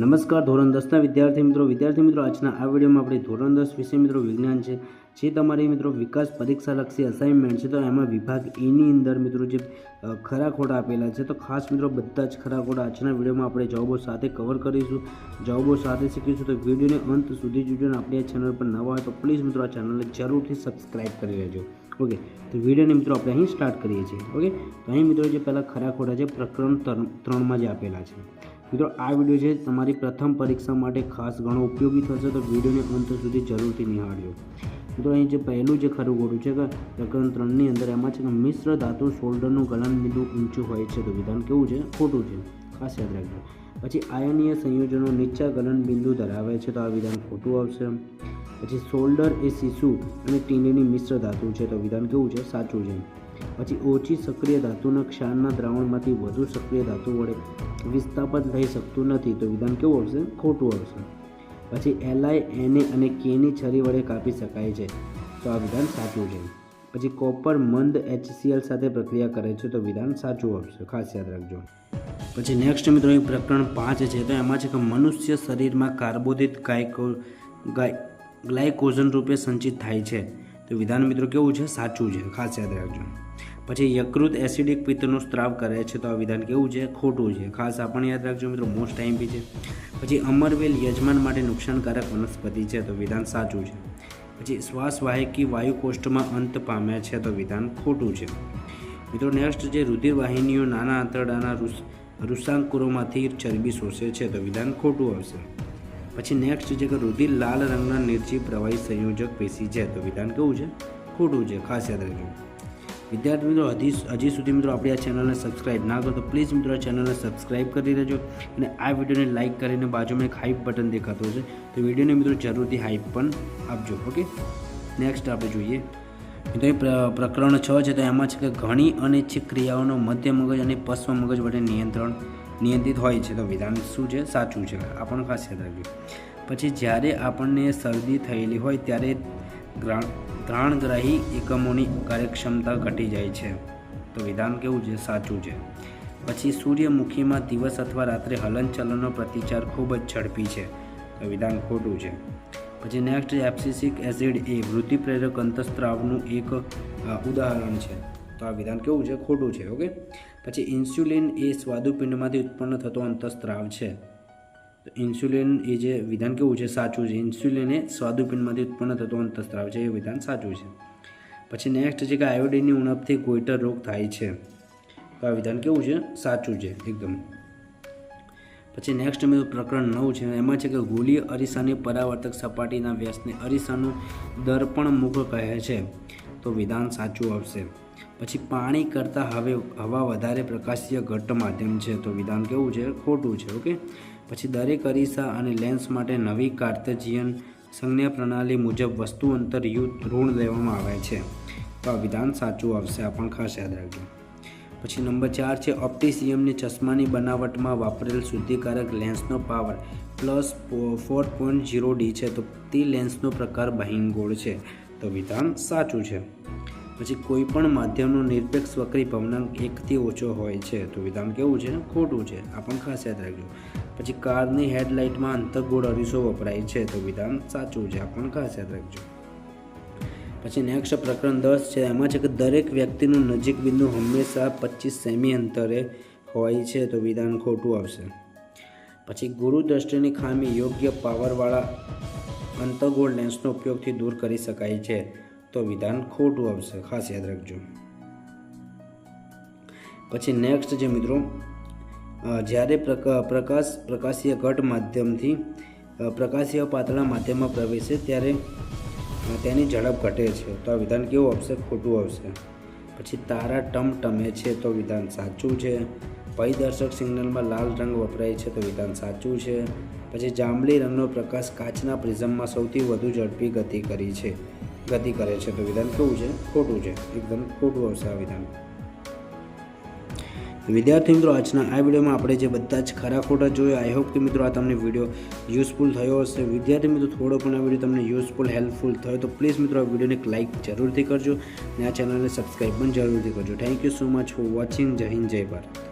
નમસ્કાર, ધોરણ દસના વિદ્યાર્થી મિત્રો. વિદ્યાર્થી મિત્રો, આજના આ વિડીયોમાં આપણે ધોરણ દસ વિષય મિત્રો વિજ્ઞાન છે. જે તમારી મિત્રો વિકાસ પરીક્ષા લક્ષી અસાઇનમેન્ટ છે, તો એમાં વિભાગ એની અંદર મિત્રો જે ખરા ખોટા આપેલા છે, તો ખાસ મિત્રો બધા જ ખરા ખોટા આજના વિડીયોમાં આપણે જવાબો સાથે કવર કરીશું. જવાબો સાથે શીખીશું, તો વિડીયોને અંત સુધી જોજો અને આપણી આ ચેનલ પર નવા હોય તો પ્લીઝ મિત્રો આ ચેનલને જરૂરથી સબસ્ક્રાઇબ કરી લેજો. ઓકે તો વિડીયોને મિત્રો આપણે અહીં સ્ટાર્ટ કરીએ છીએ. ઓકે તો અહીં મિત્રો જે પહેલાં ખરા ખોટા છે પ્રકરણ ત્રણ- ત્રણમાં જે આપેલા છે. મિત્રો, આ વીડિયો છે તમારી પ્રથમ પરીક્ષા માટે ખાસ ઘણો ઉપયોગી થશે, તો વિડીયોને અંત સુધી જરૂરથી નિહાળજો. મિત્રો, અહીં જે પહેલું જે ખરું ખોટું છે કે પ્રકરણ ત્રણની અંદર એમાં છે કે મિશ્ર ધાતુ શોલ્ડરનું ગલન બિંદુ ઊંચું હોય છે, તો વિધાન કેવું છે? ખોટું છે. ખાસ યાદ રાખજો. પછી આયનીય સંયોજનો નીચા ગલન બિંદુ ધરાવે છે, તો આ વિધાન ખોટું આવશે. પછી શોલ્ડર એ શિશુ અને ટીનની મિશ્ર ધાતુ છે, તો વિધાન કેવું છે? સાચું છે. પછી ઓછી સક્રિય ધાતુના ક્ષારના દ્રાવણમાંથી વધુ સક્રિય ધાતુ વડે વિસ્થાપન થઈ શકતું નથી, તો વિધાન કેવું આવશે ખોટું આવશે પછી એલઆઈ એને અને કેની છરી વડે કાપી શકાય છે. તો આ વિધાન સાચું છે. પછી કોપર મંદ એચસીએલ સાથે પ્રક્રિયા કરે છે, તો વિધાન સાચું આવશે. ખાસ યાદ રાખજો. પછી નેક્સ્ટ મિત્રો અહીં પ્રકરણ પાંચ છે, તો એમાં છે કે મનુષ્ય શરીરમાં કાર્બોદિત ગાયકો ગ્લાયકોઝન રૂપે સંચિત થાય છે. તો વિધાન મિત્રો કેવું છે? સાચું છે. ખાસ યાદ રાખજો. પછી યકૃત એસિડિક પિત્તનો સ્ત્રાવ કરે છે તો આ વિધાન કેવું છે? ખોટું છે. ખાસ આ પણ યાદ રાખજો મિત્રો. મોસ્ટ ટાઈમ બી છે. પછી અમરવેલ યજમાન માટે નુકસાનકારક વનસ્પતિ છે તો વિધાન સાચું છે. પછી શ્વાસવાહિકી વાયુકોષ્ઠમાં અંત પામ્યા છે તો વિધાન ખોટું છે. મિત્રો નેક્સ્ટ જે રુધિરવાહિનીઓ નાના આંતરડાના રુસ, રુસાંકુરોમાંથી ચરબી શોષે છે તો વિધાન ખોટું આવશે. પછી નેક્સ્ટ છે કે રુધિર લાલ રંગના નિર્જીવ પ્રવાહી સંયોજક પેશી છે. તો વિધાન કેવું છે? ખોટું છે. ખાસ યાદ રાખજો. વિદ્યાર્થી મિત્રો, હજી હજી સુધી મિત્રો આપણી આ ચેનલને સબસ્ક્રાઇબ ના કરો તો પ્લીઝ મિત્રો ચેનલને સબસ્ક્રાઇબ કરી દેજો અને આ વિડીયોને લાઇક કરીને બાજુમાં એક હાઇપ બટન દેખાતું છે તો વિડીયોને મિત્રો જરૂરથી હાઇપ પણ આપજો. ઓકે નેક્સ્ટ આપણે જોઈએ. મિત્રો એ પ્રકરણ છ છે. તો એમાં છે કે ઘણી અનિચ્છિત ક્રિયાઓનો મધ્ય મગજ અને પશ્વ મગજ વડે નિયંત્રણ નિયંત્રિત હોય છે તો વિધાન શું છે? સાચું છે. આ પણ ખાસ યાદ રાખજો. પછી જ્યારે આપણને શરદી થયેલી હોય ત્યારે ત્રાણગ્રાહી એકમોની કાર્યક્ષમતા ઘટી જાય છે. તો વિધાન કેવું છે? સાચું છે. પછી સૂર્યમુખીમાં દિવસ અથવા રાત્રે હલનચલનનો પ્રતિચાર ખૂબ જ ઝડપી છે. તો વિધાન ખોટું છે. પછી નેક્સ્ટ એપ્સિસિક એસિડ એ વૃદ્ધિપ્રેરક અંતસ્ત્રાવનું એક ઉદાહરણ છે. તો આ વિધાન કેવું છે? ખોટું છે. ઓકે? પછી ઇન્સ્યુલિન એ સ્વાદુપિંડમાંથી ઉત્પન્ન થતો અંતસ્ત્રાવ છે. તો ઇન્સ્યુલિન એ જે વિધાન કેવું છે? સાચું છે. ઇન્સ્યુલિન એ સ્વાદુપિંડમાંથી ઉત્પન્ન થતો અંતસ્ત્રાવ છે. એ વિધાન સાચું છે. પછી નેક્સ્ટ છે કે આયોડિનની ઉણપથી ગોઈટર રોગ થાય છે. તો આ વિધાન કેવું છે? સાચું છે. એકદમ. પછી નેક્સ્ટ મેં પ્રકરણ નવ છે. એમાં છે કે ગોલીય અરીસાની પરાવર્તક સપાટીના વ્યાસને અરીસાનું દર્પણ મુખ કહે છે. તો વિધાન સાચું આવશે. પછી પાણી કરતાં હવે હવા વધારે પ્રકાશીય ઘટ્ટ માધ્યમ છે. તો વિધાન કેવું છે? ખોટું છે, ઓકે? પછી દરેક અરીસા અને લેન્સ માટે નવી કાર્તેજિયન સંજ્ઞા પ્રણાલી મુજબ વસ્તુ અંતર યુદ્ધ ઋણ લેવામાં આવે છે. તો આ વિધાન સાચું આવશે, આ પણ ખાસ યાદ રાખજો. પછી નંબર ચાર છે, ઓપ્ટિસિયમની ચશ્માની બનાવટમાં વાપરેલ શુદ્ધિકારક લેન્સનો power plus four point zero D છે. તો તે લેન્સનો પ્રકાર બહિંગોળ છે. તો વિધાન સાચું છે. પછી કોઈ પણ માધ્યમનો નિરપેક્ષ વક્રી ભવનાંક એકથી ઓછો હોય છે. તો વિધાન કેવું છે ખોટું છે. આ પણ ખાસ યાદ રાખજો. પછી કારની હેડલાઇટમાં અંતર્ગોળ અરીસો વપરાય છે. તો વિધાન સાચું છે. આ પણ ખાસ યાદ રાખજો. પછી નેક્સ્ટ પ્રકરણ દસ છે. એમાં છે કે દરેક વ્યક્તિનું નજીક બિંદુ હંમેશા પચીસ સેમી અંતરે હોય છે. તો વિધાન ખોટું આવશે. પછી ગુરુ દ્રષ્ટિની ખામી યોગ્ય પાવરવાળા અંતર્ગોળ લેન્સનો ઉપયોગથી દૂર કરી શકાય છે. તો વિધાન ખોટું આવશે, ખાસ યાદ રાખજો. પછી નેક્સ્ટ છે મિત્રો જ્યારે પ્રકાશ, પ્રકાશીય ઘટ માધ્યમથી પ્રકાશીય પાતળા માધ્યમમાં પ્રવેશે ત્યારે તેની ઝડપ ઘટે છે. તો આ વિધાન કેવું આવશે? ખોટું આવશે. પછી તારા ટમટમે છે તો વિધાન સાચું છે. પયદર્શક સિગ્નલમાં લાલ રંગ વપરાય છે તો વિધાન સાચું છે. પછી જાંબલી રંગનો પ્રકાશ કાચના પ્રિઝમમાં સૌથી વધુ ઝડપી ગતિ કરી છે. ગતિ કરે છે તો વિધાન કેવું છે? ખોટું છે. એકદમ ખોટું આવશે આ વિધાન. વિદ્યાર્થી મિત્રો, આજના આ વિડીયોમાં આપણે જે બધા જ ખરા ખોટા જોયા આઈ હોપ કે મિત્રો આ તમને વીડિયો યુઝફુલ થયો હશે. વિદ્યાર્થી મિત્રો, થોડો પણ આ વીડિયો તમને યુઝફુલ હેલ્પફુલ થયો, તો પ્લીઝ મિત્રો, આ વિડીયોને એક લાઇક જરૂરથી કરજો અને આ ચેનલને સબસ્ક્રાઈબ પણ જરૂરથી કરજો. Thank you so much for watching જય હિન્દ, જય ભારત.